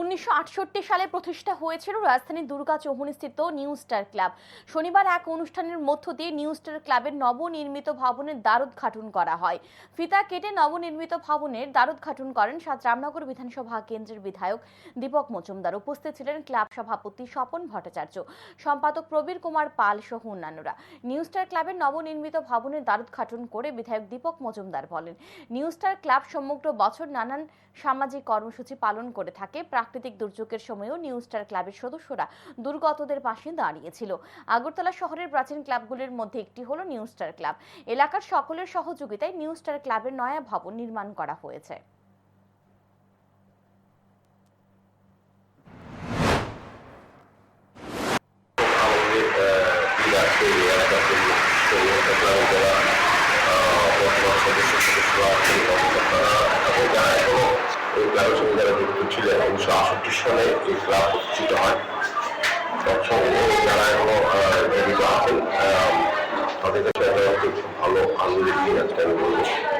উনিশশো আটষট্টি সালে প্রতিষ্ঠা হয়েছিল রাজধানীর দুর্গা চৌমুহনীস্থিত নিউ স্টার ক্লাব। শনিবার এক অনুষ্ঠানের মধ্য দিয়ে নিউ স্টার ক্লাবের নবনির্মিত ভবনের দ্বারোদ্ঘাটন করা হয়। ফিতা কেটে নবনির্মিত ভবনের দ্বারোদ্ঘাটন করেন সাত রামনগর বিধানসভা কেন্দ্রের বিধায়ক দীপক মজুমদার। উপস্থিত ছিলেন ক্লাব সভাপতি স্বপন ভট্টাচার্য, সম্পাদক প্রবীর কুমার পাল সহ অন্যান্যরা। নিউ স্টার ক্লাবের নবনির্মিত ভবনের দ্বারোদ্ঘাটন করে বিধায়ক দীপক মজুমদার বলেন নিউ স্টার ক্লাব সমগ্র বছর নানান সামাজিক কর্মসূচি পালন করে থাকে প্রাকৃতিক দুর্যোগের সময়ও নিউ স্টার ক্লাবের সদস্যরা দুর্গতদের পাশে দাঁড়িয়েছিল আগরতলা শহরের প্রাচীন ক্লাবগুলির মধ্যে একটি হলো নিউ স্টার ক্লাব এলাকার সকলের সহযোগিতায় নিউ স্টার ক্লাবের নয়া ভবন নির্মাণ করা হয়েছে ছিলেন উনিশশো আটষট্টি সালে এই ক্লাব প্রতিষ্ঠিত হয়। যারা এখনও জীবিত আছেন তাদের কাছে ভালো আনন্দের দিন আজকে আমি বলব।